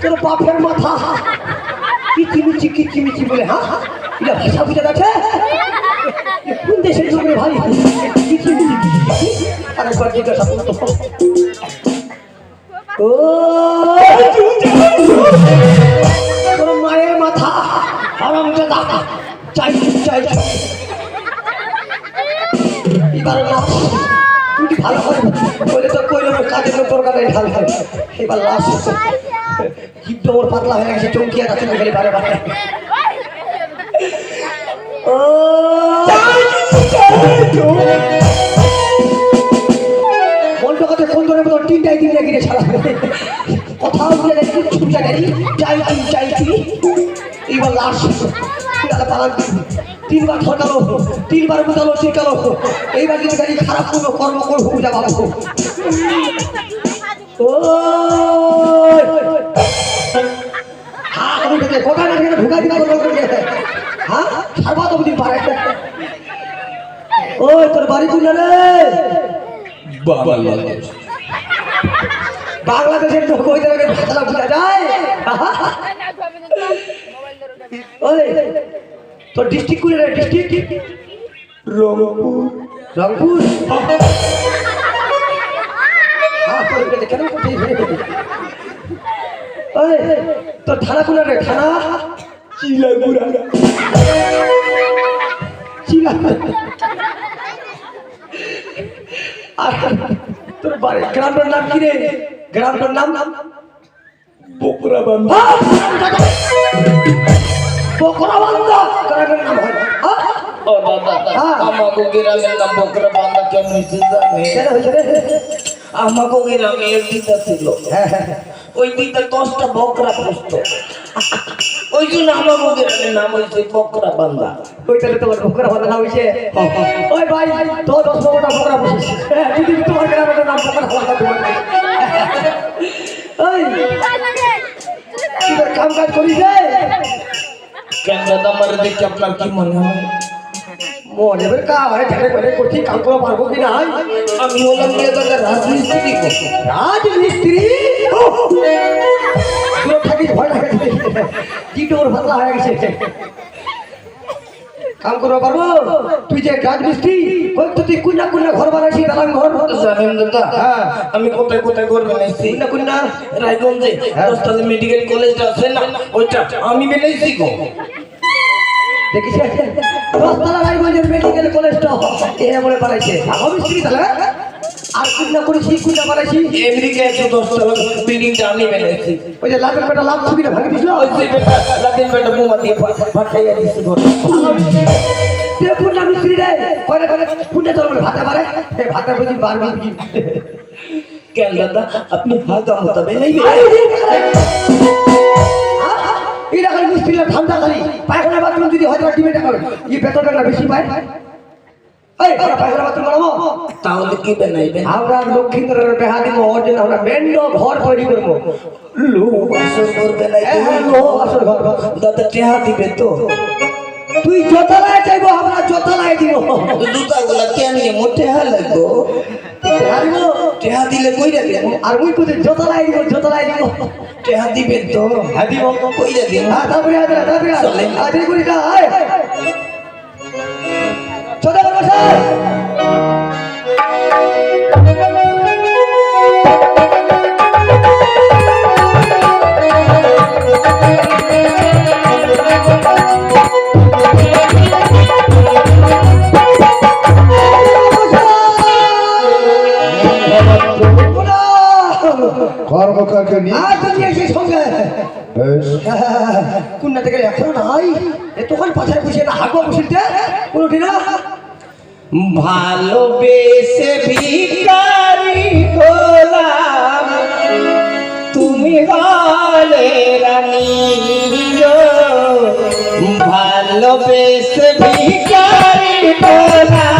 তোর বাপের মাথা কিচিমিচি কিচিমিচি বলে হা এটা ভাষা বুঝে গেছে কোন দেশের লোকের ভাই কিচিমিচি আরেকবার জিজ্ঞাসা করতো ও কইলো না কাজের উপর কাজে ঢাল ঢাল। এবার লাশ জিপটা ওর পাতলা হয়ে গেছে চমকিয়া কাছে গেলে বারে বারে ও! মনটা কথা ফোন করে বলো তিনটাই তিনটা কিনে ছাড়া কোথাও গিয়ে দেখি ছুটে গেলি চাই চাই লাশ। পালান। তিনবার ঠকালো তিনবার বুঝালো শিখালো। এইবার কিন্তু গাড়ি খারাপ কোনো কর্ম করব বুঝা দেখে কোথা করব হ্যাঁ সারবা তো বুঝি পারে ওই তোর বাড়ি রে? বাংলাদেশের লোক ওই জায়গায় ভাষা বোঝা যায়। ওই! তোর ডিস্ট্রিক্ট রে ডিস্ট্রিক্ট রংপুর। রংপুর? কেন তোর থানা কুলে রে? থানা? চিলাগুড়া। চিলা আর তোর বাড়ি গ্রামটার নাম কি রে? গ্রামটার নাম? নাম বকরা বান্ধা বকরা বান্ধা গ্রামের নাম হয়? ও দাদা। আমাকে গ্রামের নাম বকরা বান্ধা কেন হয়েছে জানে। কেন হয়েছে রে? আমাকে গ্রামে এক দিদা ছিল। হ্যাঁ হ্যাঁ ওই দিদা দশটা বকরা পুষত। ওই জন্য আমাকে গ্রামের নাম হয়েছে বকরা বান্ধা ওই তাহলে তোমার বকরা বান্ধা হয়েছে? ওই ভাই তো দশ বারোটা বকরা বসিস হ্যাঁ তোমার গ্রামের নাম বকরা ওই কাম কাজ করিস রে কেন দাদা আমার দেখে আপনার কি মনে হয়? মনে বের কা হয় ঝাড়ে করে করছি কাম করা পারব কি না? আমি হলাম গিয়ে দাদা রাজমিস্ত্রি। রাজমিস্ত্রি? দূর থাকিস ভয় লাগে। হয়ে গেছে। কাম করব পারব? তুই যে রাজমিস্ত্রি ওই কুন্না কুন্না ঘর বানাইছি দালান ঘর। জানেন দাদা হ্যাঁ। আমি কোথায় কোথায় ঘর বানাইছি? কুন্না কুন্না। রায়গঞ্জে। দশটাতে মেডিকেল কলেজটা আছে না? ওইটা আমি বানাইছি গো। দেখিস দশতলা রায়গঞ্জের মেডিকেল কলেজটা এরা বলে বানাইছে। তাহলে আর কুন্না করেছি কুন্না বানাইছি। আমেরিকা একশো দশটা বিল্ডিংটা আমি বানাইছি। ওই যে লাভের পেটা লাভ ছবিটা ভাঙি দিছিল? ওই যে বেটা লাদিন বেটা বোমা দিয়ে ফাটাইয়া দিছি ঘর দেখুন না মিস্ত্রি রে করে করে পুনে তোর ভাতে পারে এই ভাতে বুঝি পারবি কেন দাদা? আপনি হালকা মতো বানাইবে এই দেখেন মিস্ত্রিরা ঠান্ডা খালি পায়খানা বাথরুম যদি হয়তো ডিমে টাকা ই বেতনটা না বেশি পায়। এই পায়খানা বাথরুম বানাবো। তাহলে কি বানাইবেন? আমরা লক্ষ্মীন্দরের বেহা দিব ওর জন্য আমরা মেন্ড ঘর তৈরি করব। লোক আসর ঘর বানাইতে হ্যাঁ, লো, আসল ঘর ঘর। দাদা টেহা দিবে তো? তুই যতলায় চাইব আমরা যতলায় দিব। জুতাগুলা কেন নিয়ে মোটে লাগবো। টেহা দিলে কইরা দেব। আর মুই কোথায় যতলায় দিব যতলায় দিব। টেহা দিবেন তো? হ্যাঁ দিব। কইরা দেব। হ্যাঁ তারপরে আদরা তারপরে চলে। আদরি করি না আয় ছোট বড় স্যার কর্মকারকে নিয়ে আর তো নিয়ে এসে সঙ্গে। বেশ। কুন্না থেকে এখনও নাই। এ তখন পাশায় বসে না হাগো বসিতে কোনোটি না। ভালোবেসে ভিকারি হলাম। তুমি হলে রানী। ভালোবেসে ভিকারি হলাম।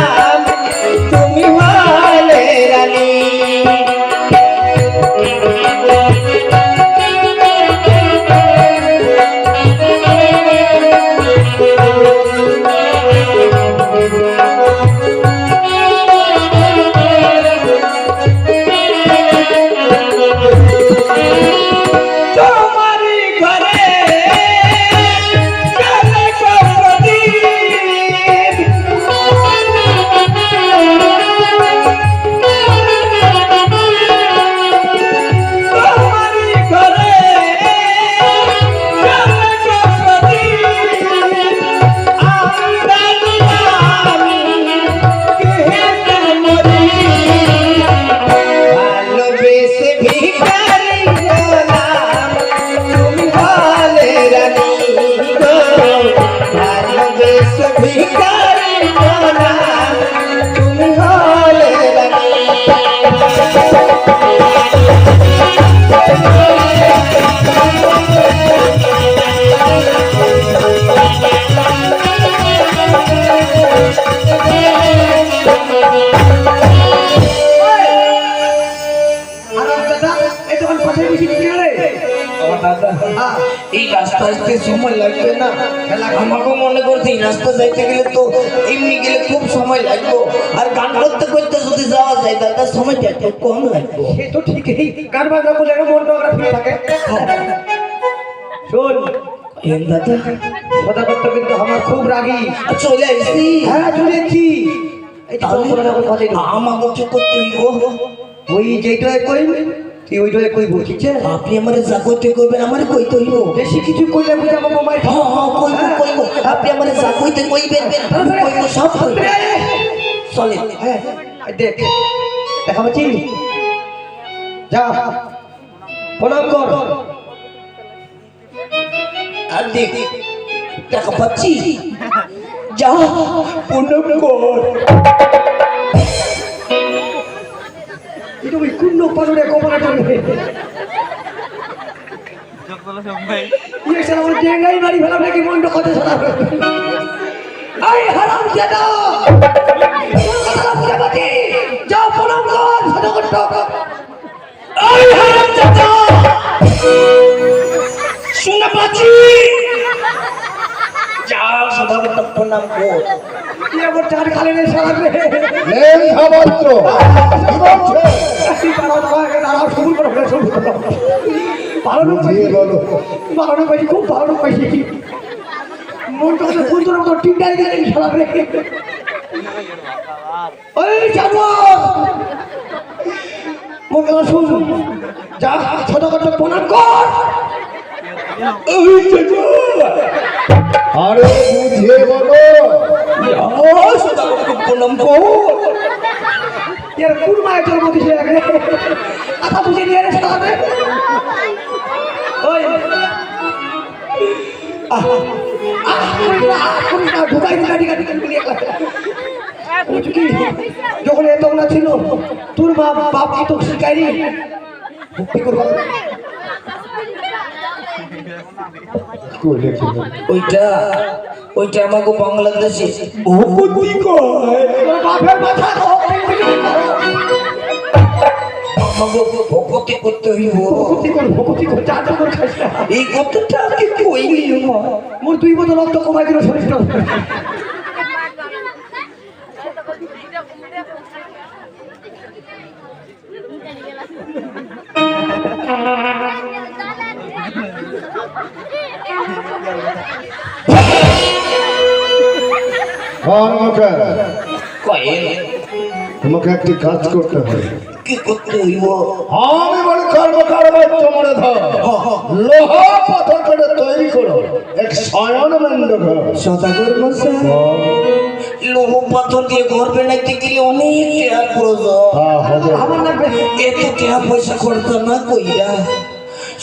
না? মনে করছি রাস্তা যাইতে গেলে তো এমনি গেলে খুব সময় লাগবে। আর গান করতে করতে যদি যাওয়া যায় তাহলে সময়টা একটু কম লাগবে। সে তো ঠিকই। গান বাজনা করলে মনটা থাকে? শোন। দাদা। কথা কিন্তু আমার খুব রাগি। চলে আসছি হ্যাঁ চলেছি। আমাকে করতে ওই যেটাই কই তুই ওইটাই কই বলছিস আপনি আমার করতে করবেন আমার কইতে হইব। বেশি কিছু কইলে বুঝে আমার মোবাইল হ্যাঁ হ্যাঁ কইব কইব। আপনি আমার যা কইবেন কইব সব কইব। চলে। হ্যাঁ। দেখ দেখা পাচ্ছি? যা। প্রণাম কর। আর দেখ পাচ্ছি? যা প্রণাম কর। এটা ওই কুন্ড পালনে কমানা টানবে। ইয়ে স্যার আমার জেঙ্গাই বাড়ি ফেলাম নাকি মন্ড কথা শোনা। এই হারাম জাদা! যাও প্রণাম কর সাদা কর এই হারাম দাদা শুনে পাচ্ছি। যা সদা কথা প্রণাম কর। কি আমার চার রে সারা রে লেঙ্গা মাত্র কি বলছে দাঁড়াও দাঁড়াও সবুর করো ভালো লোক বুঝিয়ে ভালো লোক পাইছি খুব লোক পাইছি মনটা তো সুন্দর মতো টিন্ডাই গেলেন সারা রে ওই মোর কথা শুন যা ছোট ছোট প্রণাম কর। এই আরে বুঝিয়ে বলো। প্রণাম কর। এর কোন মায়ের জন্ম দিছে কথা বুঝে নিয়ে এসে রে ওই। যখন এত ছিল, তোর মা বাপ তো শিখায়নি? ওইটা ওইটা আমাকে বাংলাদেশে। ভূপতি কয়? বাপের মাথা আমাকে ভূপতি করতে হইব। ভক্তি কর ভক্তি কর চা চা করে খাইস এই কথাটা আগে কইলি মোর দুই বোতল রক্ত কমাই দিল শরীরটা কর্মকার কয়ে? তোমাকে একটি কাজ করতে হবে। কি করতে হইব? আমি বলি কর্মকার তোমার ধর। লোহা পাথর করে তৈরি করো। এক শয়ন ঘর। সদাগর মশাই। লোহ পাথর দিয়ে ঘর বানাইতে গেলে অনেক টাকা প্রয়োজন। আমার লাগবে এত টাকা পয়সা খরচ না কইরা।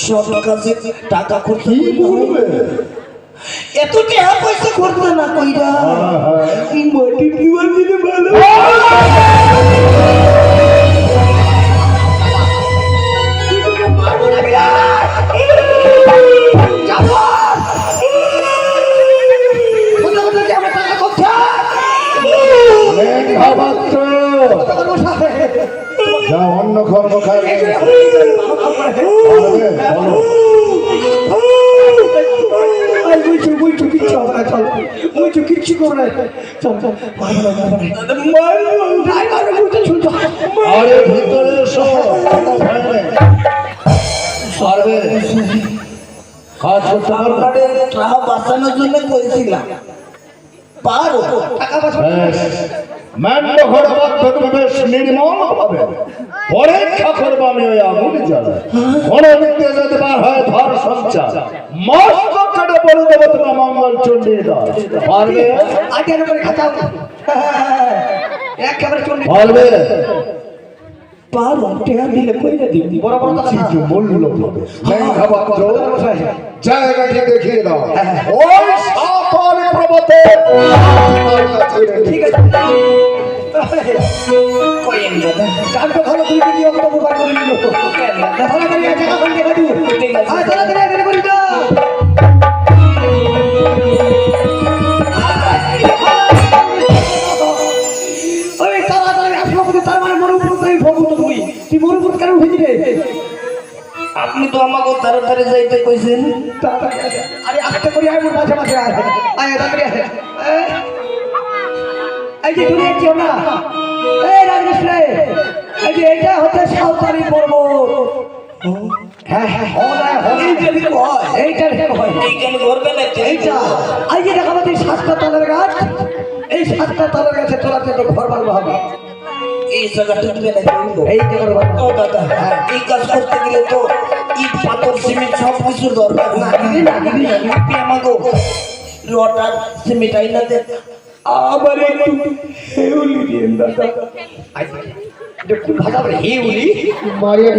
সব কাজে টাকা খরচ কি করবে এত টাকা পয়সা খরচ না কইরা হ্যাঁ, হ্যাঁ। মাটির ভালো যে অন্য কর্মকার বলো আই বুঝছি বুঝছি কিচ্ছু হবে না চল। বুঝছি কিচ্ছু করবে না। চল চল মারবো না মারবো না নাই মারবে বুঝতে শুনছো? আরে ভিতরে ভয় নেই। কাজ করতে পারবে টাকা বাঁচানোর জন্য করেছিলাম। পারো। টাকা পয়সা বেশ। মান্য ঘর পদ্ধতি বেশ নির্মল হবে পরীক্ষা করব আমি ওই আগুন জ্বালা দিকে যদি বার হয় ধর সঞ্চার মস্ত কেটে বলে দেবো তোমার মঙ্গল চণ্ডী দাস পারবে আগে করে একেবারে চলে পারবে পারো টাকা দিলে কইরা দিবি। বড় বড় কথা কিছু বলল লেঙ্গা পাত্র জায়গাটি দেখিয়ে দাও। ওই সাতর প্রবতে। ঠিক আছে কইেন দাদা কাজ তো ভালো করে নিল? জায়গা দেখা দিও আয় তাড়াতাড়ি আয় দেরি করিস রে আপনি তো আমাকে তাড়াতাড়ি যাইতে কইছেন। আরে আস্তে করে আয় মোর মাঝে মাঝে আয় আয় তাড়াতাড়ি আয়। এই, এই যে তুমি একটি না। এই রাজকৃষ্ণ এই যে এটা হচ্ছে সাঁওতালি পর্বত। হ্যাঁ হ্যাঁ হয় হয় হয় এইখানে না এইটা এই যে দেখা পাচ্ছি সাতটা তলের গাছ। এই সাতটা তলের গাছে তোলাতে তো ঘর বানাবো হবে। এই জায়গা ঢুকবে না এই যে ও দাদা এই কাজ করতে গেলে তো ইট পাথর সিমেন্ট সব কিছু দরকার। না দিদি না দিদি না আপনি আমাকে রটার সিমেন্ট আইনা দেন। আবার একটু হেউলি দিয়ে দাদা। এটা খুব ভালো হবে হেউলি মারিয়া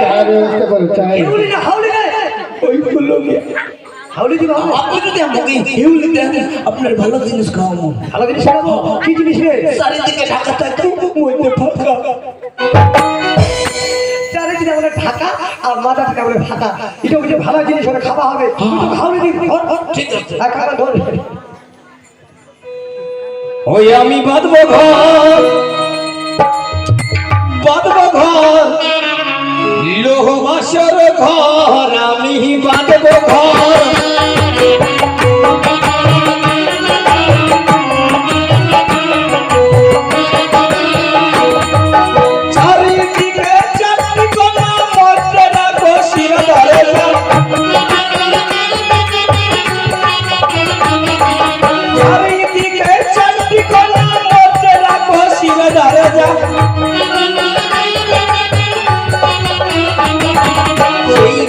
চায়ের ব্যবস্থা করো চায়ের হেউলি না। হাউলি না ওইগুলো কি হাউলি দিবা আপনি যদি আমাকে হিউলি দেন আপনার ভালো জিনিস খাওয়াবো। ভালো জিনিস খাব কি জিনিস রে? চারিদিকে ঢাকা মাথা থেকে বলে ফাঁকা এটা ওই ভালো জিনিস হবে খাওয়া হবে। ঠিক আছে। হ্যাঁ খাবার ধর। ওই আমি বাঁধবো ঘর। বাঁধবো ঘর। লোহ বাসর ঘর আমি বাঁধবো ঘর।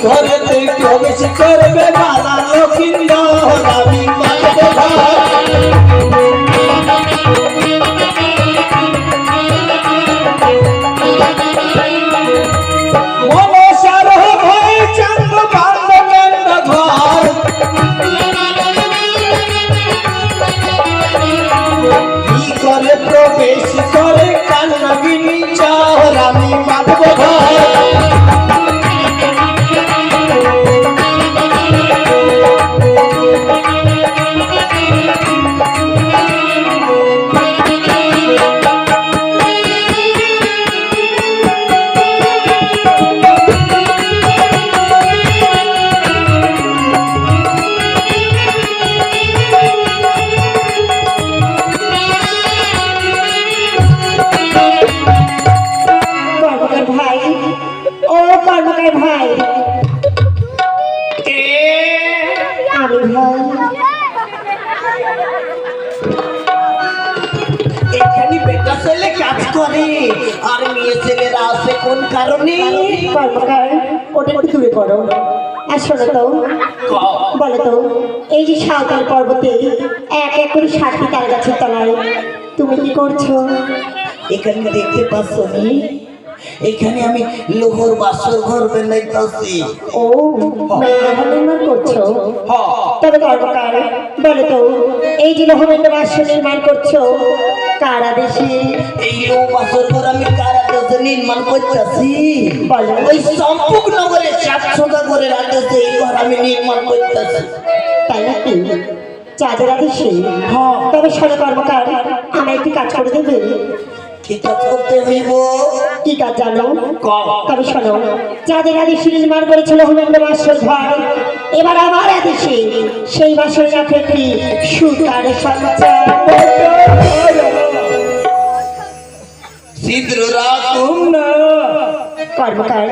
ঘরেতে কবে করবে বালা লক্ষিন্দর কারণে কর্মকার ওটা একটু দূরে করো। আর শোনো তো বলো তো এই যে সাঁওতাল পর্বতে এক এক করে ষাটটি তাল গাছের তলায় তুমি কি করছ? এখানে দেখতে পাচ্ছ এখানে আমি লোহর বাসর ঘর বানাইতাছি। ও করছ? হ্যাঁ। তবে কর্মকার বলো তো এই যে লোহমেন্দ্র বাস্য নির্মাণ করছ কারা দেশে এই লো বাসর ঘর আমি কারা কাছে নির্মাণ করতেছি। ওই নগরে করে রাখতেছে এই ঘর আমি নির্মাণ করতেছি। তাই নাকি? চাঁদের দেশে হ্যাঁ। তবে কর্মকার একটি কাজ করে দেবে। কি কাজ করতে হইব? কি কাজ জানো? তবে শোনো যাদের আদেশে নির্মাণ করেছিল হোমেন্দ্র বাসর ঘর। এবার আমার আদেশে সেই একটি সুতার সঞ্চার। কর্মকার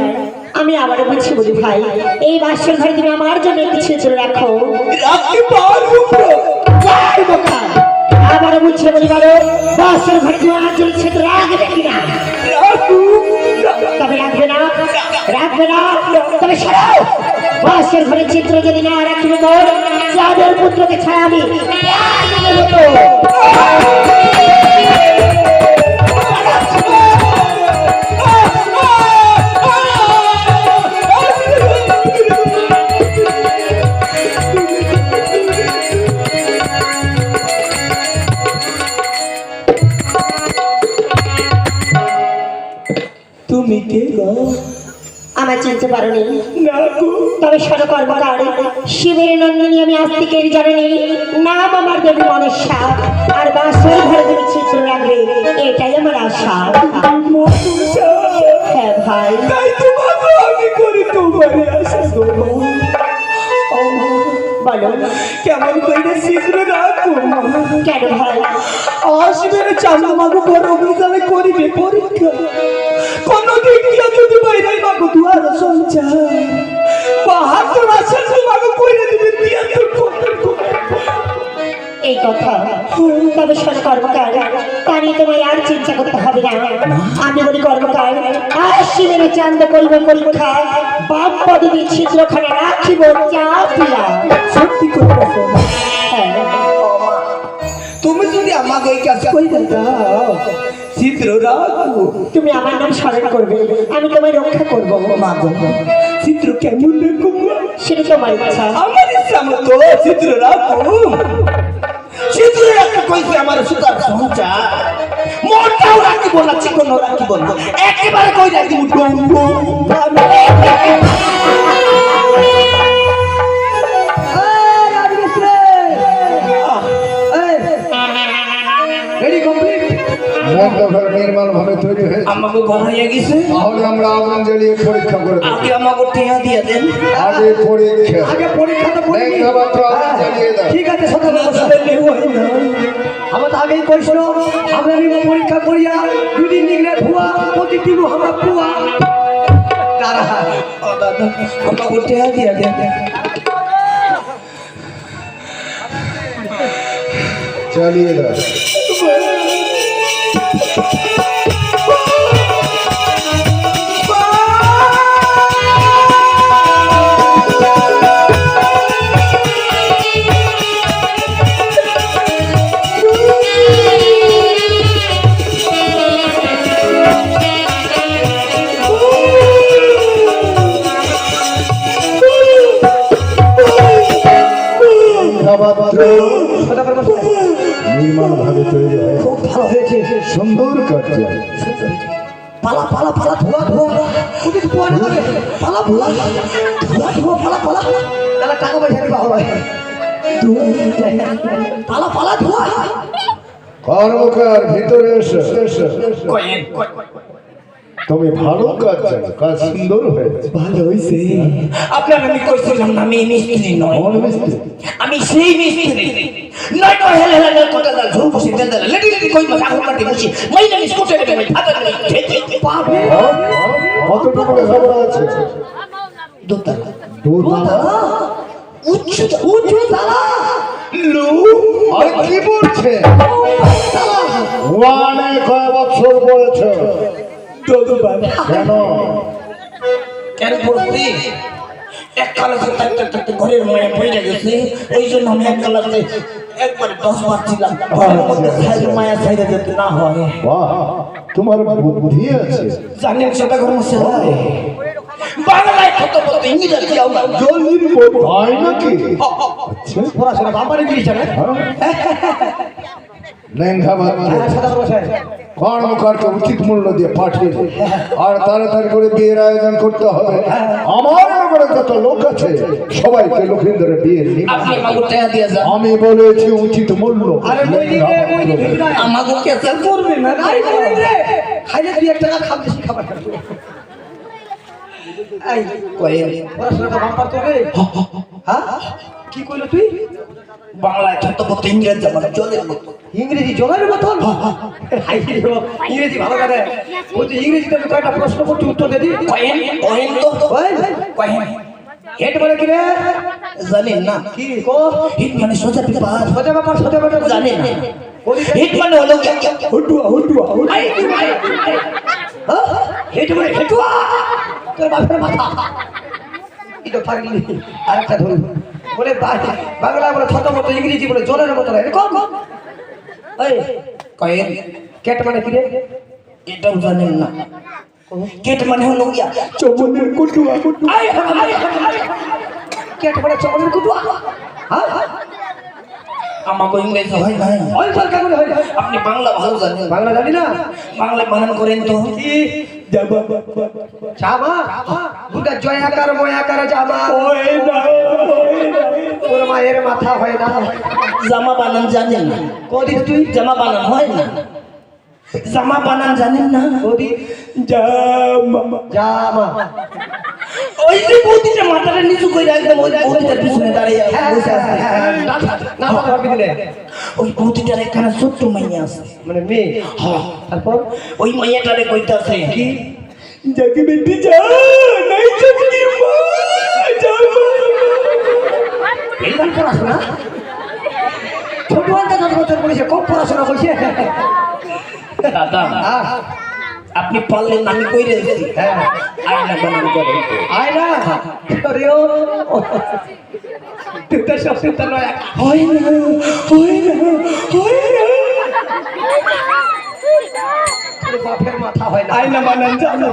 আমি আবারও বলছি বলি ভাই এই বাসর ঘরে তুমি আমার জন্য একটি ছিদ্র রাখো। আবারও বলছি বলি বলো বাসর ঘরে তুমি আমার জন্য ছিদ্র রাখবে কিনা? তবে রাখবে না রাখবে না। তবে সরাও। বাসের ঘরে চিত্র যদি না রাখবে তোর যাদের পুত্রকে ছাড়া আমি তুমি কে গো। আমার চিনতে পারোনি। তবে সরকর্মকার শিবের নন্দিনী আমি আজ থেকে জানি। নাম আমার দেবী মনসা আর বাসের ঘরে তুমি চিত্র রাখবে এটাই আমার আশা। হ্যাঁ ভাই। তাই তোমাকে আমি করি তোমার গো। মা। বলো কেমন করে শীঘ্র রাখো কেন ভাই? আসবেন চান্দমাগো বড় অভিযানে করিবে পরীক্ষা। কোন দিক দিয়া যদি বাইরে মাগো দুয়ার সঞ্চার। বাহাত্তর আসে মাগো কইরে দিবে তিয়াত্তর এই কথা। তবে শোনো কর্মকার তা নিয়ে তোমার আর চিন্তা করতে হবে না। আমি বলি কর্মকার আর শিবের চান্দ করিব পরীক্ষা। বাপ পদবী ছিদ্রখানে রাখিব চা সত্যি কথা হ্যাঁ। তুমি যদি আমাকে এই কাজ দাও চিত্র রাখো তুমি আমার নাম স্মরণ করবে। আমি তোমায় রক্ষা করব। মাগো চিত্র কেমন দেখো? সেটা তোমার ইচ্ছা। আমার ইচ্ছা মতো চিত্র রাখো রাখতে কইছে, আমার সুতার সঞ্চার মোটাও রাখিব না, চিকনও রাখিব না। একেবারে কই রাখিব ডুম্বু মন্ডপের নির্মাণ ভাবে তৈরি হয়েছে। আমাকে ঘর হয়ে গেছে। তাহলে আমরা আগুন জ্বালিয়ে পরীক্ষা করে দেবো। আগে আমাকে ঠেয়া দিয়ে দেন। আগে পরীক্ষা। আগে পরীক্ষাটা করে আগুন জ্বালিয়ে দাও ঠিক আছে সদা আমরা তো আগেই কইছিল আমরা নিব পরীক্ষা করিয়া দুদিন দিনে ভুয়া প্রতি দিন আমরা ভুয়া। তারা ও দাদা আমাকে ঠেয়া দিয়ে দেন। চালিয়ে দাও। ハハハハ! সুন্দর কাজ পালা পালা পালা ধোয়া ধোয়া ওদিকে ধোয়া না লাগে পালা ধোয়া ধোয়া ধোয়া পালা পালা। তাহলে টাকা পয়সা দিবা হয় পালা পালা ধোয়া। কর্মকার ভিতরে এসে। এসো। তুমি ভালো কাজ কাজ সুন্দর হয়েছে। ভালো হইছে। আপনার আমি কইছিলাম না আমি মিস্ত্রি নয়। কোন মিস্ত্রি? আমি সেই মিস্ত্রি। নয় নয় হেলে হেলে কোটা দাল ঝোল বসে দেন লেডি লেডি কই আগুন কাটি বসি। মাইনা মিস কোটে ভাই ফাটা নেই পাবে। কতটুকু লেখাপড়া আছে? দোতলা। দোতলা? উচ্চ উঁচু তালা। লো আর কি বলছে? ওয়ানে কয় বছর কেন? কেন পড়ছি এক কালাতে থাকতে থাকতে ঘরের মনে পড়ে গেছে ওই জন্য আমি এক কালাতে একবারে দশ বার ছিলাম সাইড মায়া সাইডে যেতে না হয়। তোমার বুদ্ধি আছে। জানেন সেটা ঘর মধ্যে বাংলায় কত কত ইংরেজি আমার জলদির তাই নাকি? আচ্ছা। পড়াশোনা বাম্পারে দিয়েছে না লেঙ্গা মাত্র সাদা বসায় উচিত মূল্য দিয়ে পাঠিয়ে। আর তাড়াতাড়ি করে বিয়ের আয়োজন করতে হবে। আমার নগরে কত লোক আছে সবাইকে লোকের ধরে বিয়ে আমি বলেছি উচিত মূল্য। আমাকে করবে না খাইলে দুই এক টাকা খাম খাবার খাব। এই কয়েন পড়াশোনাটা বাম্পার তো রে হ্যাঁ কি কইলো তুই? বাংলায় কত ইংরেজি ইংরেজি জোগাড়ের মতন হাই রে বাবা, ইংরেজি ভালো কাটে বলছি ইংরেজিতে আমি কয়টা প্রশ্ন করছি উত্তর দে দি কয়েন কয়েন তো। কয়েন? হেড কি রে? জানেন না। কি কো? হিট মানে সোজা পেপার। সোজা ব্যাপার সোজা ব্যাপার জানেন না। হিট মানে হলো হুটুয়া হুটুয়া হুটুয়া হ্যাঁ? হেড মানে হেটুয়া? তোর বাপের মাথা। এটা থাকলি আরেকটা ধরুন। বলে বাংলা বলে ছোট মতো ইংরেজি বলে জলের মতো এরকম কয়েন। কেট মানে কি রে? এটাও জানেন না। কেট মানে হলো ইয়া। চমনের কুটুয়া কুটুয়া। কেট মানে চমনের কুটুয়া। হ্যাঁ? আমাকে ইংরেজি হয় না ওই সরকার বলে হয় আপনি বাংলা ভালো জানেন। বাংলা জানি না। বাংলায় বানান করেন তো। কি জামা দুটা জয়াকার ময়াকার জামা তোর মায়ের মাথা হয় না। জামা বানান জানেন না। কদিন তুই? জামা বানান হয় না। জামা বানান জানেন না। কদিন? জামা জামা ওই যে বৌদিটা মাথাটা নিচু করে একদম ওই বৌদিটার পিছনে দাঁড়িয়ে হ্যাঁ, বসে আছে। হ্যাঁ, হ্যাঁ, না, ভাবি দিলে। ওই বৌদিটার একখানা ছোট্ট মাইয়া আছে মানে মেয়ে। হ্যাঁ তারপর ওই মাইয়াটারে কইতাছে কি? জাগি বেটি যা নাই জাগি মা যা এইবার পড়াশোনা ছোট একটা দশ বছর বলেছে কম পড়াশোনা করছে। দাদা আপনি পারলেন আমি কইরে দিছি হ্যাঁ। আয়না বানান করেন তো। আয় না সরেও তুই সব চিন্তা নয়। হয় না হয় না হয় না। বাপের মাথা হয় না। আয়না বানান জানো।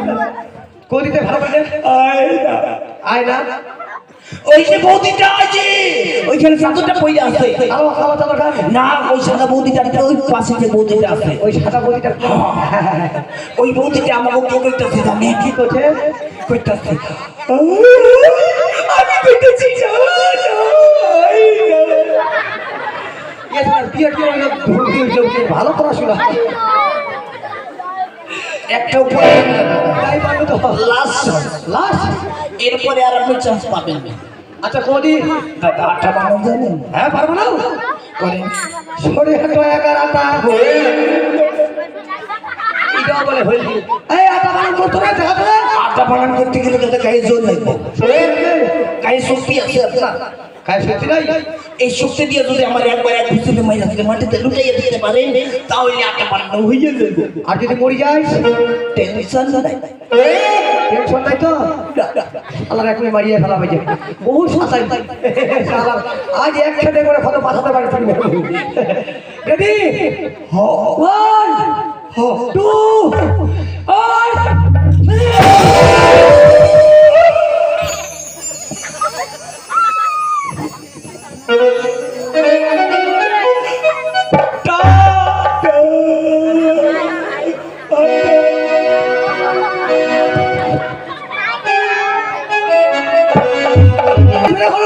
করিতে ভালো করে আয়না। আয় না ওই যে বৌদিটা আছে। ওইখানে চাদরটা পইরা আছে। খাওয়া খাওয়া দাওয়া খান। না ওই সাদা বৌদিটা ওই পাশে যে বৌদিটা আছে। ওই সাদা ওই আমাকে কে জানি কি করছে? আমি ভালো পড়াশোনা। একটা উপরে তাই পারবে তো লাস্ট লাস্ট এরপরে আর আপনি চান্স পাবেন আচ্ছা কোদি দাদা আটটা বানান জানেন হ্যাঁ পারব না? করেন। সরে হাঁটো একার আটা এটাও বলে হয়েছে এই আটা বানান করতো না দেখা তো বানান করতে গেলে কিন্তু গায়ে জোর লাগবে। গায়ে শক্তি আছে আপনার। খাই সত্যি নাই? এই শক্তি দিয়ে যদি আমার একবার এক ঘুষিতে মাইরা থেকে মাটিতে লুটাইয়া দিতে পারেন তাহলে আটটা বানানো হয়ে যাবে আর যদি মরি যাই টেনশন নাই। টেনশন নাই তো? আল্লাহ এখন মারিয়ে ফেলা হয়েছে। বহু সাঁতাই আজ একসাথে করে ফটো পাঠাতে পারি রেডি? ওয়ান টু হলো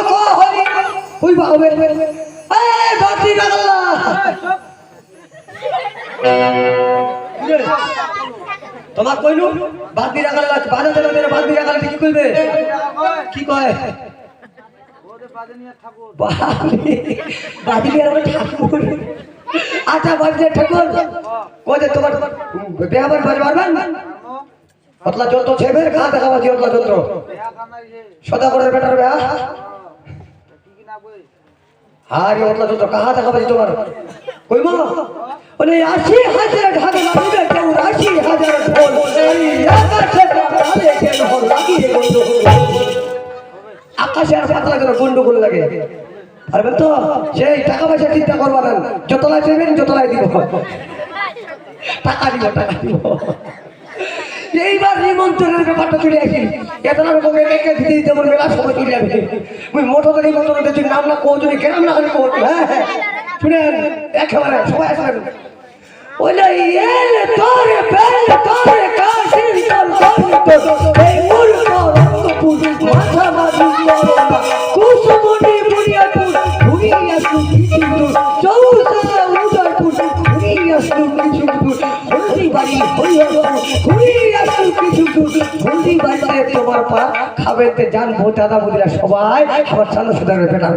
ক হই ওই বাবা এই বাতি লাগাল্লা তোমার কইলু, বাদি রাখাল্লা বাধা দেবে মেরে বাদি রাখালে কি কইবে কি কয়? ঠাকুর। আচ্ছা বাদি ঠাকুর। কইতে তোমার বেহাবার বাজ অতলা যন্ত্র ছেবের খা দেখাবা অতলা যন্ত্র সদা করে বেটার বেহা। আরে অতলা যন্ত্র কাহা দেখাবা যে তোমার। কই মা আশি হাজার ঢাকা লাগিবে কেউ আশি হাজার ঢোল। এই আকাশে আরে কেন হল? লাগি রে বন্ধু আকাশে আর পাতলা করে গন্ডগোল লাগে পারবেন তো? সেই টাকা পয়সা চিন্তা করবা না। যতলাই দেবেন, যতলাই দিব। টাকা দিব টাকা দিব। এইবার নিমন্ত্রণের ব্যাপারটা চলে আসি। এত না রকম একে দিতে দিতে মেলা সময় চলে যাবে ওই মোটর নিমন্ত্রণ নাম না কোচুরি কেন না করে কোচ হ্যাঁ হ্যাঁ। শুনেন, একেবারে সবাই আসবেন তোমার পা খাবেতে ভো দাদা বুদিরা সবাই আমার চালো সুদারের পেটার